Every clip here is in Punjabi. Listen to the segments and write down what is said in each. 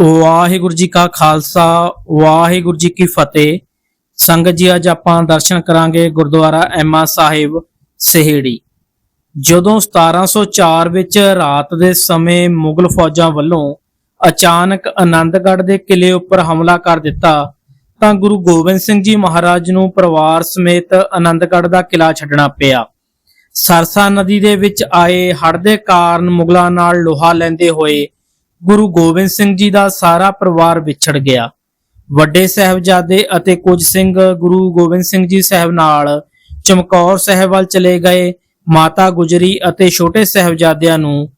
ਵਾਹਿਗੁਰੂ ਜੀ ਕਾ ਖਾਲਸਾ, ਵਾਹਿਗੁਰੂ ਜੀ ਕੀ ਫਤਿਹ। ਸੰਗਤ ਜੀ, ਅੱਜ ਆਪਾਂ ਦਰਸ਼ਨ ਕਰਾਂਗੇ ਗੁਰਦੁਆਰਾ ਐਮਾ ਸਾਹਿਬ, ਸਹੇੜੀ। ਜਦੋਂ 1704 ਵਿੱਚ ਰਾਤ ਦੇ ਸਮੇਂ ਮੁਗਲ ਫੌਜਾਂ ਵੱਲੋਂ ਅਚਾਨਕ ਆਨੰਦਗੜ੍ਹ ਦੇ ਕਿਲੇ ਉੱਪਰ ਹਮਲਾ ਕਰ ਦਿੱਤਾ, ਤਾਂ ਗੁਰੂ ਗੋਬਿੰਦ ਸਿੰਘ ਜੀ ਮਹਾਰਾਜ ਨੂੰ ਪਰਿਵਾਰ ਸਮੇਤ ਆਨੰਦਗੜ੍ਹ ਦਾ ਕਿਲਾ ਛੱਡਣਾ ਪਿਆ। ਸਰਸਾ ਨਦੀ ਦੇ ਵਿੱਚ ਆਏ ਹੜ੍ਹ ਦੇ ਕਾਰਨ ਮੁਗਲਾਂ ਨਾਲ ਲੋਹਾ ਲੈਂਦੇ ਹੋਏ ਗੁਰੂ ਗੋਬਿੰਦ ਸਿੰਘ ਜੀ ਦਾ ਸਾਰਾ ਪਰਿਵਾਰ ਵਿਛੜ ਗਿਆ। ਵੱਡੇ ਸਾਹਿਬਜ਼ਾਦੇ ਅਤੇ ਕੁਝ ਸਿੰਘ ਗੁਰੂ ਗੋਬਿੰਦ ਸਿੰਘ ਜੀ ਸਾਹਿਬ ਨਾਲ ਚਮਕੌਰ ਸਾਹਿਬ ਵੱਲ ਚਲੇ ਗਏ। ਮਾਤਾ ਗੁਜਰੀ ਅਤੇ ਛੋਟੇ ਸਾਹਿਬਜ਼ਾਦਿਆਂ ਨੂੰ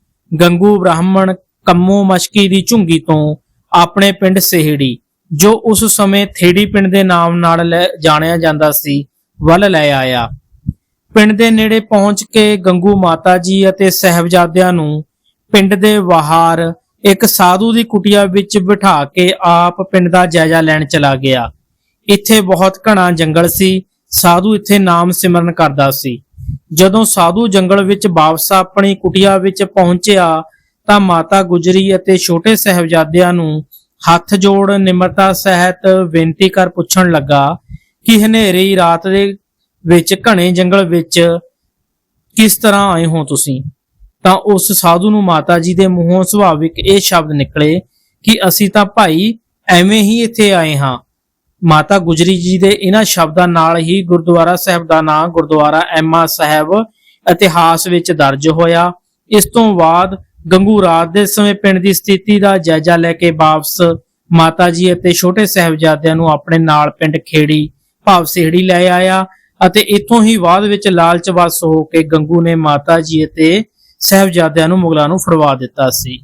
ਗੰਗੂ ਬ੍ਰਾਹਮਣ ਕੰਮੋ ਮਸ਼ਕੀ ਦੀ ਝੁੰਗੀ ਤੋਂ ਆਪਣੇ ਪਿੰਡ ਸਿਹੜੀ, ਜੋ ਉਸ ਸਮੇਂ ਥੇੜੀ ਪਿੰਡ ਦੇ ਨਾਮ ਨਾਲ ਲੈ- ਜਾਣਿਆ ਜਾਂਦਾ ਸੀ, ਵੱਲ ਲੈ ਆਇਆ। ਪਿੰਡ ਦੇ ਨੇੜੇ ਪਹੁੰਚ ਕੇ ਗੰਗੂ ਮਾਤਾ ਜੀ ਅਤੇ ਸਹਿਬਜ਼ਾਦਿਆਂ ਨੂੰ ਪਿੰਡ ਦੇ ਬਾਹਰ ਇੱਕ ਸਾਧੂ ਦੀ ਕੁਟਿਆ ਵਿੱਚ ਬਿਠਾ ਕੇ ਆਪ ਪਿੰਡ ਦਾ ਜਾਇਜ਼ਾ ਲੈਣ ਚਲਾ ਗਿਆ। ਇੱਥੇ ਬਹੁਤ ਘਣਾ ਜੰਗਲ ਸੀ। ਸਾਧੂ ਇੱਥੇ ਨਾਮ ਸਿਮਰਨ ਕਰਦਾ ਸੀ। ਜਦੋਂ ਸਾਧੂ ਜੰਗਲ ਵਿੱਚ ਵਾਪਸ ਆਪਣੀ ਕੁਟਿਆ ਵਿੱਚ ਪਹੁੰਚਿਆ, ਤਾਂ ਮਾਤਾ ਗੁਜਰੀ ਅਤੇ ਛੋਟੇ ਸਹਿਬਜ਼ਾਦਿਆਂ ਨੂੰ ਹੱਥ ਜੋੜ ਨਿਮਰਤਾ ਸਹਿਤ ਬੇਨਤੀ ਕਰ ਪੁੱਛਣ ਲੱਗਾ ਕਿ ਹਨੇਰੀ ਰਾਤ ਦੇ ਵਿੱਚ ਘਣੇ ਜੰਗਲ ਵਿੱਚ ਕਿਸ ਤਰ੍ਹਾਂ ਆਏ ਹੋ ਤੁਸੀਂ? ਤਾਂ ਉਸ ਸਾਧੂ ਨੂੰ ਮਾਤਾ ਜੀ ਦੇ ਮੂੰਹੋਂ ਸੁਭਾਵਿਕ ਇਹ ਸ਼ਬਦ ਨਿਕਲੇ ਕਿ ਅਸੀਂ ਤਾਂ ਭਾਈ ਐਵੇਂ ਹੀ ਇੱਥੇ ਆਏ ਹਾਂ। ਮਾਤਾ ਗੁਜਰੀ ਜੀ ਦੇ ਇਹਨਾਂ ਸ਼ਬਦਾਂ ਨਾਲ ਹੀ ਗੁਰਦੁਆਰਾ ਸਾਹਿਬ ਦਾ ਨਾਮ ਗੁਰਦੁਆਰਾ ਐਮਾ ਸਾਹਿਬ ਇਤਿਹਾਸ ਵਿੱਚ ਦਰਜ ਹੋਇਆ। ਇਸ ਤੋਂ ਬਾਅਦ ਗੰਗੂ ਰਾਤ ਦੇ ਸਮੇਂ ਪਿੰਡ ਦੀ ਸਥਿਤੀ ਦਾ ਜਾਇਜ਼ਾ ਲੈ ਕੇ ਵਾਪਸ ਮਾਤਾ ਜੀ ਅਤੇ ਛੋਟੇ ਸਾਹਿਬਜ਼ਾਦਿਆਂ ਨੂੰ ਆਪਣੇ ਨਾਲ ਪਿੰਡ ਖੇੜੀ, ਭਾਵ ਸਿਹੜੀ ਲੈ ਆਇਆ ਅਤੇ ਇੱਥੋਂ ਹੀ ਬਾਅਦ ਵਿੱਚ ਲਾਲਚ ਵਸ ਹੋ ਕੇ ਗੰਗੂ ਨੇ ਮਾਤਾ ਜੀ ਅਤੇ ਸਾਹਿਬਜ਼ਾਦਿਆਂ ਨੂੰ ਮੁਗਲਾਂ ਨੂੰ ਫੜਵਾ ਦਿੱਤਾ ਸੀ।